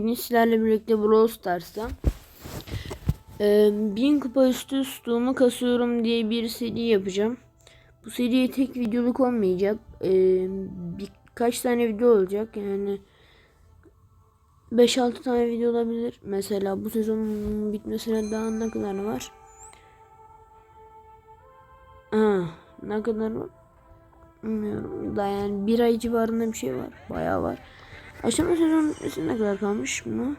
Bugün sizlerle birlikte Brawl Stars'ta e, 1000 kupa üstü stoğumu kasıyorum diye bir seri yapacağım. Bu seriye tek videoluk olmayacak. E, birkaç tane video olacak. Yani 5-6 tane video olabilir. Mesela bu sezonun bitmesine daha ne kadar var? Ha, ne kadar var? Bilmiyorum. Daha yani bir ay civarında bir şey var. Bayağı var. Aşama sezon ne kadar kalmış bunlar?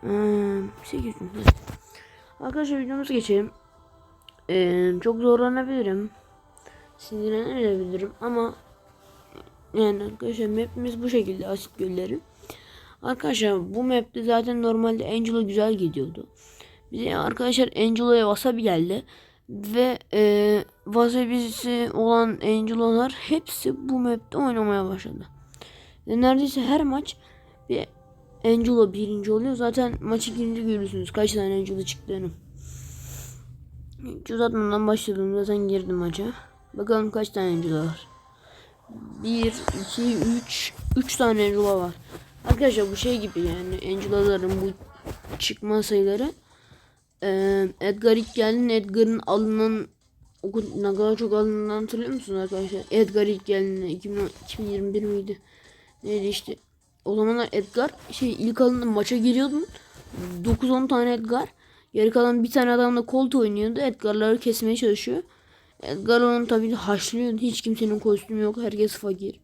Hmm, 8 gün. Arkadaşlar videomuza geçelim. Ee, çok zorlanabilirim. Sinirlenebilirim ama yani arkadaşlar mapimiz bu şekilde asit gölleri. Arkadaşlar bu map'te zaten normalde Angelo güzel gidiyordu. Bize arkadaşlar Angelo'ya wasabi geldi. Ve e, wasabisi olan Angelo'lar hepsi bu map'te oynamaya başladı. Ve neredeyse her maç bir Angelo birinci oluyor. Zaten maçı girince görürsünüz kaç tane Angelo çıktığını. Hiç uzatmadan başladım. Zaten girdim maça. Bakalım kaç tane Angelo var. 1, 2, 3, 3 tane Angelo var. Arkadaşlar bu şey gibi yani Angelo'ların bu çıkma sayıları ee, Edgar ilk geldiğinde Edgar'ın alınan o kadar çok alındığını hatırlıyor musunuz arkadaşlar? Edgar ilk geldiğinde 2010 2021 miydi? Neydi işte. O zamanlar Edgar şey ilk alında maça giriyordun. 9-10 tane Edgar. Geri kalan bir tane adam da Colt oynuyordu. Edgar'ları kesmeye çalışıyor. Edgar onu tabii haşlıyor. Hiç kimsenin kostümü yok. Herkes fakir.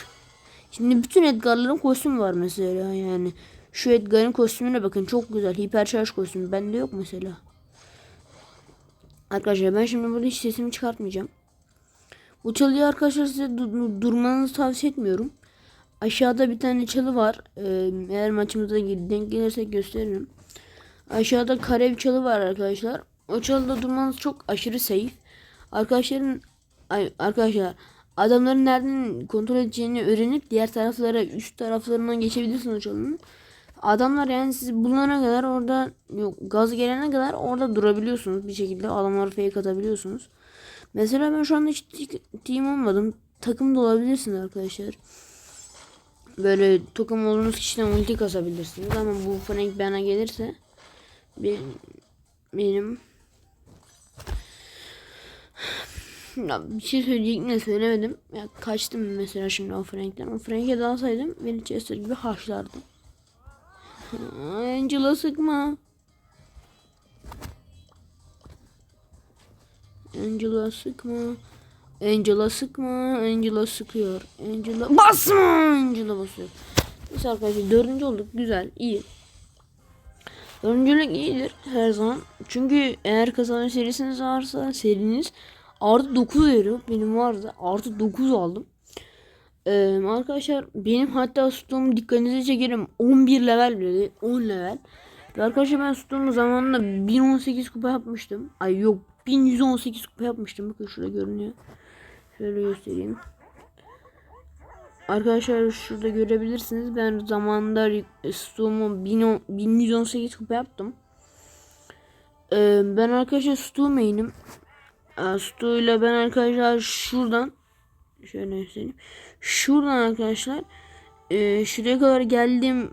Şimdi bütün Edgar'ların kostümü var mesela yani. Şu Edgar'ın kostümüne bakın çok güzel. Hiper şarj kostümü. Bende yok mesela. Arkadaşlar ben şimdi burada hiç sesimi çıkartmayacağım. Bu çalıyı arkadaşlar size du- durmanızı tavsiye etmiyorum. Aşağıda bir tane çalı var. Ee, eğer maçımıza denk gelirse gösteririm. Aşağıda kare bir çalı var arkadaşlar. O çalıda durmanız çok aşırı safe. Arkadaşların ay, arkadaşlar adamların nereden kontrol edeceğini öğrenip diğer taraflara üst taraflarından geçebilirsiniz o çalının. Adamlar yani sizi bulana kadar orada yok gaz gelene kadar orada durabiliyorsunuz bir şekilde adamları fake atabiliyorsunuz. Mesela ben şu anda hiç team olmadım. Takım da olabilirsiniz arkadaşlar. Böyle takım olduğunuz kişiden ulti kasabilirsiniz ama bu Frank bana gelirse benim, benim ya bir şey söyleyecektim de söylemedim. Ya kaçtım mesela şimdi o Frank'ten. O Frank'e dalsaydım beni Chester gibi haşlardı. Angela sıkma. Angela sıkma. Angela sıkma. Angela sıkıyor. Angela basma. Angela basıyor. Neyse arkadaşlar dördüncü olduk. Güzel. iyi. Dördüncülük iyidir her zaman. Çünkü eğer kazanan serisiniz varsa seriniz artı 9 veriyor. Benim vardı. Artı 9 aldım. Ee, arkadaşlar benim hatta stoğumu dikkatinize çekerim 11 level bile 10 level. Ve arkadaşlar ben stoğumu zamanında 1018 kupa yapmıştım. Ay yok 1118 kupa yapmıştım. Bakın şurada görünüyor. Şöyle göstereyim. Arkadaşlar şurada görebilirsiniz. Ben zamanında stoğumu 1118 kupa yaptım. Ee, ben arkadaşlar stoğu main'im. Stoğu ile ben arkadaşlar şuradan şöyle göstereyim. Şuradan arkadaşlar e, şuraya kadar geldim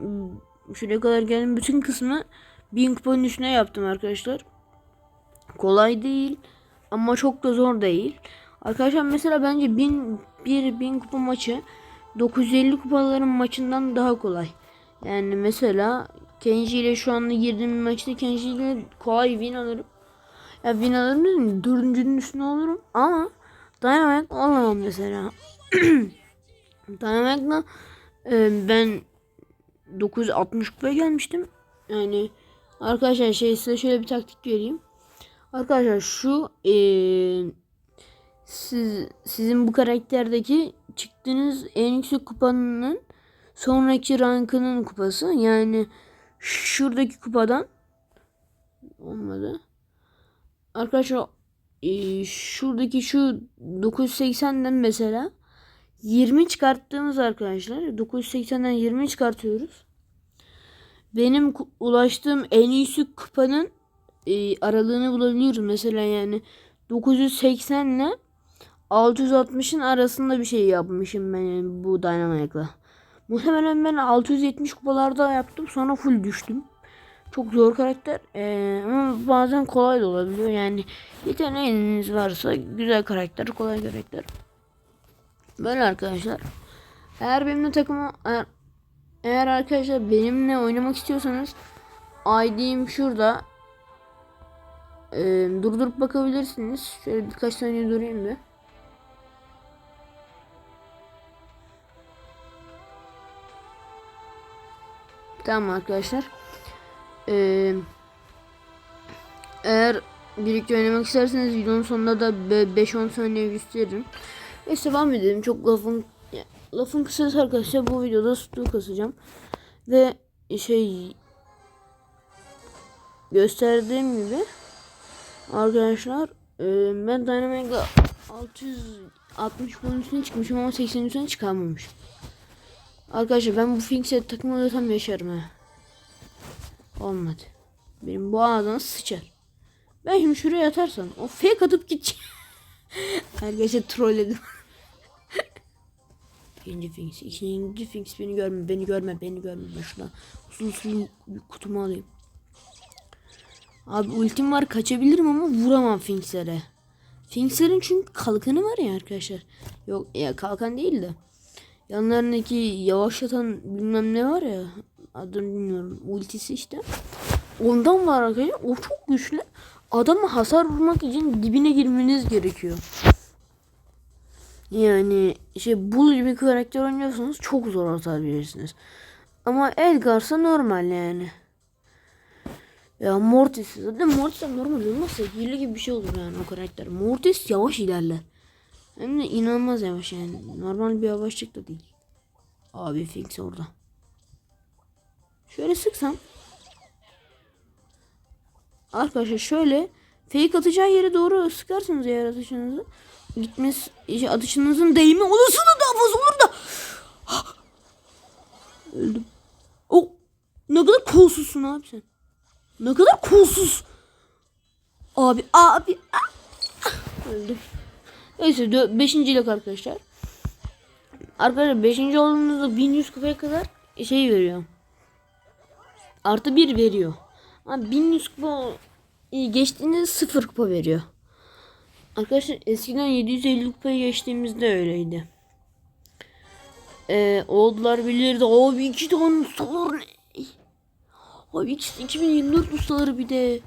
şuraya kadar geldim bütün kısmı bin kupanın üstüne yaptım arkadaşlar. Kolay değil ama çok da zor değil. Arkadaşlar mesela bence bin, bir bin kupa maçı 950 kupaların maçından daha kolay. Yani mesela Kenji ile şu anda girdiğim maçta Kenji ile kolay win alırım. Ya win alırım dedim dördüncünün üstüne olurum ama Dynamite olamam mesela. Dynamite'la e, ben 960 kupaya gelmiştim. Yani arkadaşlar şey size şöyle bir taktik vereyim. Arkadaşlar şu e, siz sizin bu karakterdeki çıktığınız en yüksek kupanın sonraki rankının kupası. Yani şuradaki kupadan olmadı. Arkadaşlar e, şuradaki şu 980'den mesela 20 çıkarttığımız arkadaşlar 980'den 20 çıkartıyoruz. Benim ulaştığım en iyisi kupanın e, aralığını bulabiliyoruz. Mesela yani 980 ile 660'ın arasında bir şey yapmışım ben bu Dynamite'la. Muhtemelen ben 670 kupalarda yaptım sonra full düştüm. Çok zor karakter Ee, ama bazen kolay da olabiliyor yani yeteneğiniz varsa güzel karakter kolay karakter. Böyle arkadaşlar. Eğer benimle takımı eğer, eğer arkadaşlar benimle oynamak istiyorsanız ID'm şurada. Ee, durdurup bakabilirsiniz. Şöyle birkaç saniye durayım bir. Tamam arkadaşlar. Ee, eğer birlikte oynamak isterseniz videonun sonunda da 5-10 saniye gösteririm. Neyse devam edelim. Çok lafın lafın kısası arkadaşlar bu videoda sütü kasacağım. Ve şey gösterdiğim gibi arkadaşlar e, ben Dynamic'la 660 bunun üstüne çıkmışım ama 80 üstüne çıkamamışım. Arkadaşlar ben bu Finks'e takım oluyorsam yaşarım ha. Olmadı. Benim bu ağzına sıçar. Ben şimdi şuraya yatarsam o fake atıp gidecek. Arkadaşlar trolledim. İkinci Finks. İkinci Finks beni görme. Beni görme. Beni görme. Ben şuradan usul bir kutumu alayım. Abi ultim var. Kaçabilirim ama vuramam Finks'lere. Finks'lerin çünkü kalkanı var ya arkadaşlar. Yok ya kalkan değil de. Yanlarındaki yavaşlatan bilmem ne var ya. Adını bilmiyorum. Ultisi işte. Ondan var arkadaşlar. O çok güçlü. Adama hasar vurmak için dibine girmeniz gerekiyor. Yani şey Bull gibi karakter oynuyorsanız çok zor hasar verirsiniz. Ama Edgar'sa normal yani. Ya Mortis zaten Mortis normal olmazsa hile gibi bir şey olur yani o karakter. Mortis yavaş ilerler. Hem de inanılmaz yavaş yani. Normal bir yavaşlık da değil. Abi Finks orada. Şöyle sıksam. Arkadaşlar şöyle fake atacağı yere doğru sıkarsınız eğer atışınızı. Gitmez işte atışınızın değme olasılığı daha fazla olur da. Öldüm. O ne kadar kolsuzsun abi sen. Ne kadar kolsuz. Abi abi. Ah! Öldüm. Neyse 5. ilak arkadaşlar. Arkadaşlar 5. olduğunuzda 1100 kupaya kadar şey veriyor. Artı 1 veriyor. Ama 1100 kupa geçtiğinde 0 kupa veriyor. Arkadaşlar eskiden 750 kupaya geçtiğimizde öyleydi. Ee, oldular bilirdi. Abi iki tane ustalar ne? Abi ikisi 2024 ustaları bir de.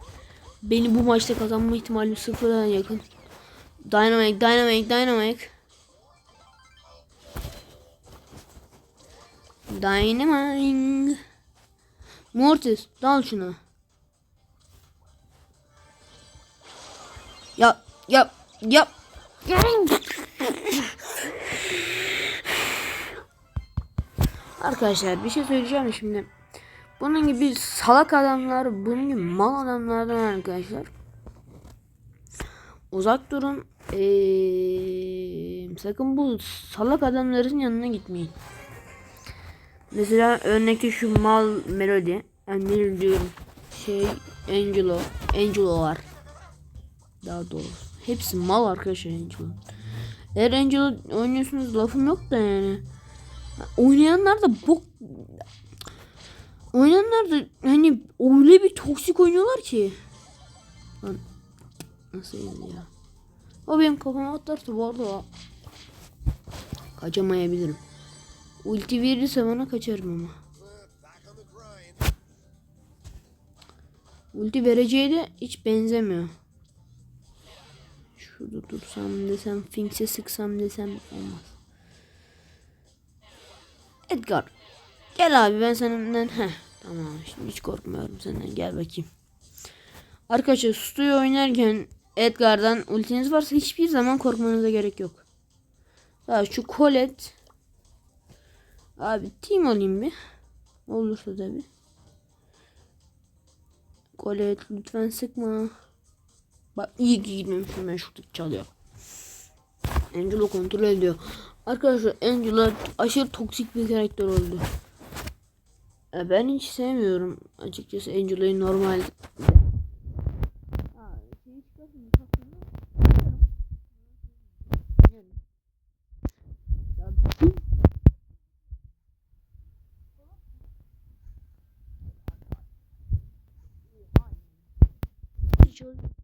Beni bu maçta kazanma ihtimalim sıfırdan yakın. Dynamic, dynamic, dynamic. Dynamic. Mortis, dal şuna. Yap, yap, yap. Arkadaşlar bir şey söyleyeceğim şimdi. Bunun gibi salak adamlar, bunun gibi mal adamlardan arkadaşlar. Uzak durun. Ee, sakın bu salak adamların yanına gitmeyin. Mesela örnekte şu mal Melody. Yani diyorum. Şey Angelo. Angelo var. Daha doğrusu. Hepsi mal arkadaşlar Angelo. Eğer Angelo oynuyorsunuz lafım yok da yani. Oynayanlar da bok Oynayanlar da hani öyle bir toksik oynuyorlar ki. Lan nasıl ya? O benim kafama atlarsa bu arada kaçamayabilirim. Ulti verirse bana kaçarım ama. Ulti vereceği de hiç benzemiyor. Şurada dursam desem, Finks'e sıksam desem olmaz. Edgar. Gel abi ben senden. Heh, tamam şimdi hiç korkmuyorum senden. Gel bakayım. Arkadaşlar Stu'yu oynarken Edgar'dan ultiniz varsa hiçbir zaman korkmanıza gerek yok. Ya şu Colette Abi team olayım bir. Olursa tabi. Colette lütfen sıkma. Bak iyi ki gitmemişim ben şurada çalıyor. Angelo kontrol ediyor. Arkadaşlar Angela aşırı toksik bir karakter oldu. Ben hiç sevmiyorum açıkçası Angela'yı normal. Çalış.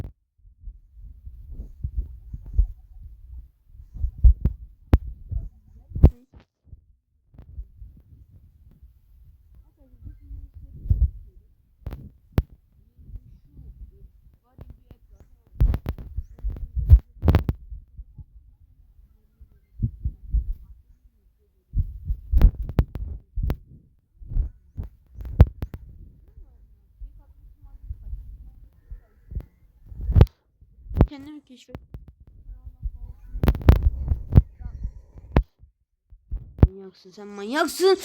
Kendimi keşfet. Manyaksın sen manyaksın.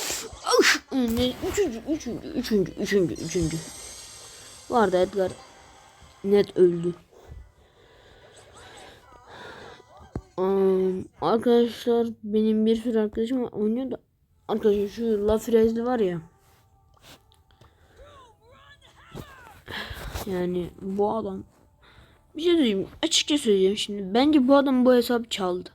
Üçüncü, üçüncü, üçüncü, üçüncü, üçüncü. Vardı Edgar. Net öldü. Um, arkadaşlar benim bir sürü arkadaşım oynuyor da arkadaşlar şu La Frezli var ya yani bu adam bir şey söyleyeyim açıkça söyleyeceğim şimdi bence bu adam bu hesabı çaldı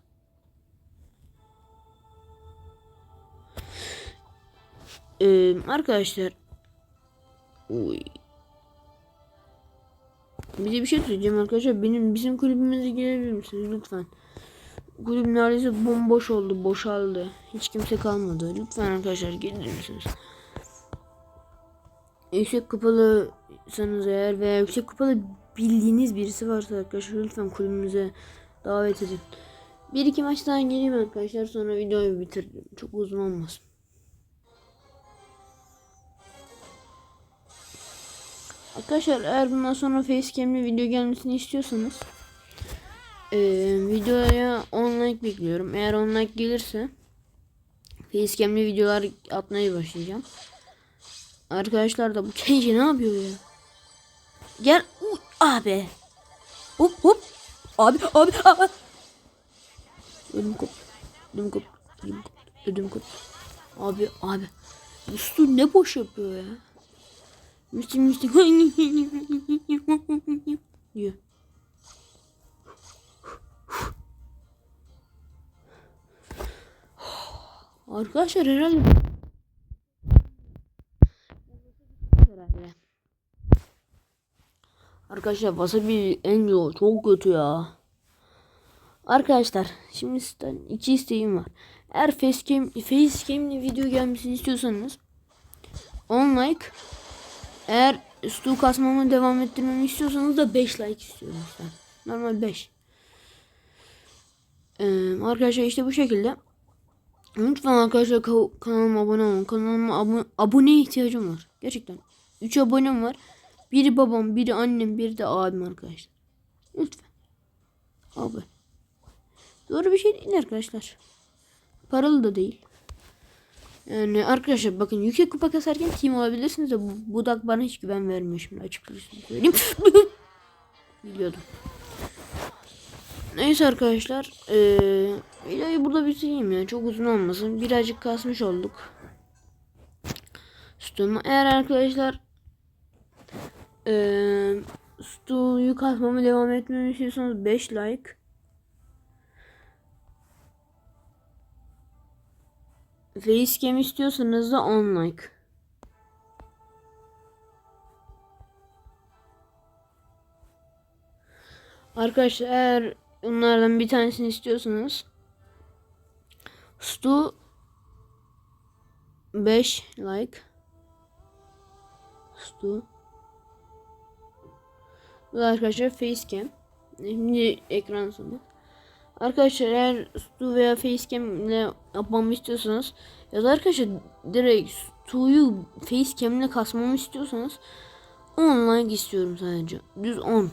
Ee, arkadaşlar Uy. Bir de bir şey söyleyeceğim arkadaşlar. Benim bizim kulübümüze gelebilir misiniz lütfen? Kulüp neredeyse bomboş oldu, boşaldı. Hiç kimse kalmadı. Lütfen arkadaşlar gelir misiniz? Yüksek kupalıysanız eğer veya yüksek kupalı bildiğiniz birisi varsa arkadaşlar lütfen kulübümüze davet edin. Bir iki maçtan geleyim arkadaşlar sonra videoyu bitirdim. Çok uzun olmasın. Arkadaşlar eğer bundan sonra facecam'li video gelmesini istiyorsanız e, videoya 10 like bekliyorum. Eğer 10 like gelirse facecam'li videolar atmaya başlayacağım. Arkadaşlar da bu Kenji ne yapıyor ya? Gel Uy, abi. Hop hop. Abi abi abi. Ödüm kop. Ödüm kop. Ödüm kop. Ödüm kop. Abi abi. Üstü ne boş yapıyor ya? Müslüm müslüm. diyor. Arkadaşlar herhalde. Arkadaşlar wasabi en çok kötü ya. Arkadaşlar şimdi sizden iki isteğim var. Eğer facecam facecam'li video gelmesini istiyorsanız 10 like eğer stu kasmamı devam ettirmemi istiyorsanız da 5 like istiyorum işte. Normal 5. Ee, arkadaşlar işte bu şekilde. Lütfen arkadaşlar ka- kanalıma abone olun. Kanalıma abone aboneye ihtiyacım var. Gerçekten. 3 abonem var. Biri babam, biri annem, biri de abim arkadaşlar. Lütfen. Abi. Doğru bir şey değil arkadaşlar. Paralı da değil. Yani arkadaşlar bakın yüksek kupa kasarken team olabilirsiniz de bu budak bana hiç güven vermiyor şimdi açıkçası söyleyeyim. Biliyordum. Neyse arkadaşlar. Ee, videoyu burada bitireyim ya. Çok uzun olmasın. Birazcık kasmış olduk. Stu'mu. Eğer arkadaşlar ee, Stu'yu kasmamı devam etmemi istiyorsanız 5 like. Facecam istiyorsanız da 10 like. Arkadaşlar eğer bunlardan bir tanesini istiyorsanız Stu 5 like Stu Bu da arkadaşlar facecam Şimdi ekran sonu Arkadaşlar eğer Stu veya Facecam ile yapmamı istiyorsanız ya da arkadaşlar direkt Stu'yu Facecam ile kasmamı istiyorsanız 10 like istiyorum sadece. Düz 10.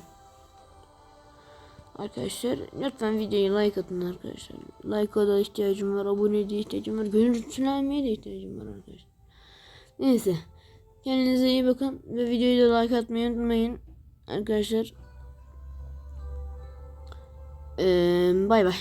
Arkadaşlar lütfen videoyu like atın arkadaşlar. Like'a da ihtiyacım var. Abone de ihtiyacım var. Görüntülenmeye de ihtiyacım var arkadaşlar. Neyse. Kendinize iyi bakın. Ve videoyu da like atmayı unutmayın. Arkadaşlar. Ee, bay bay.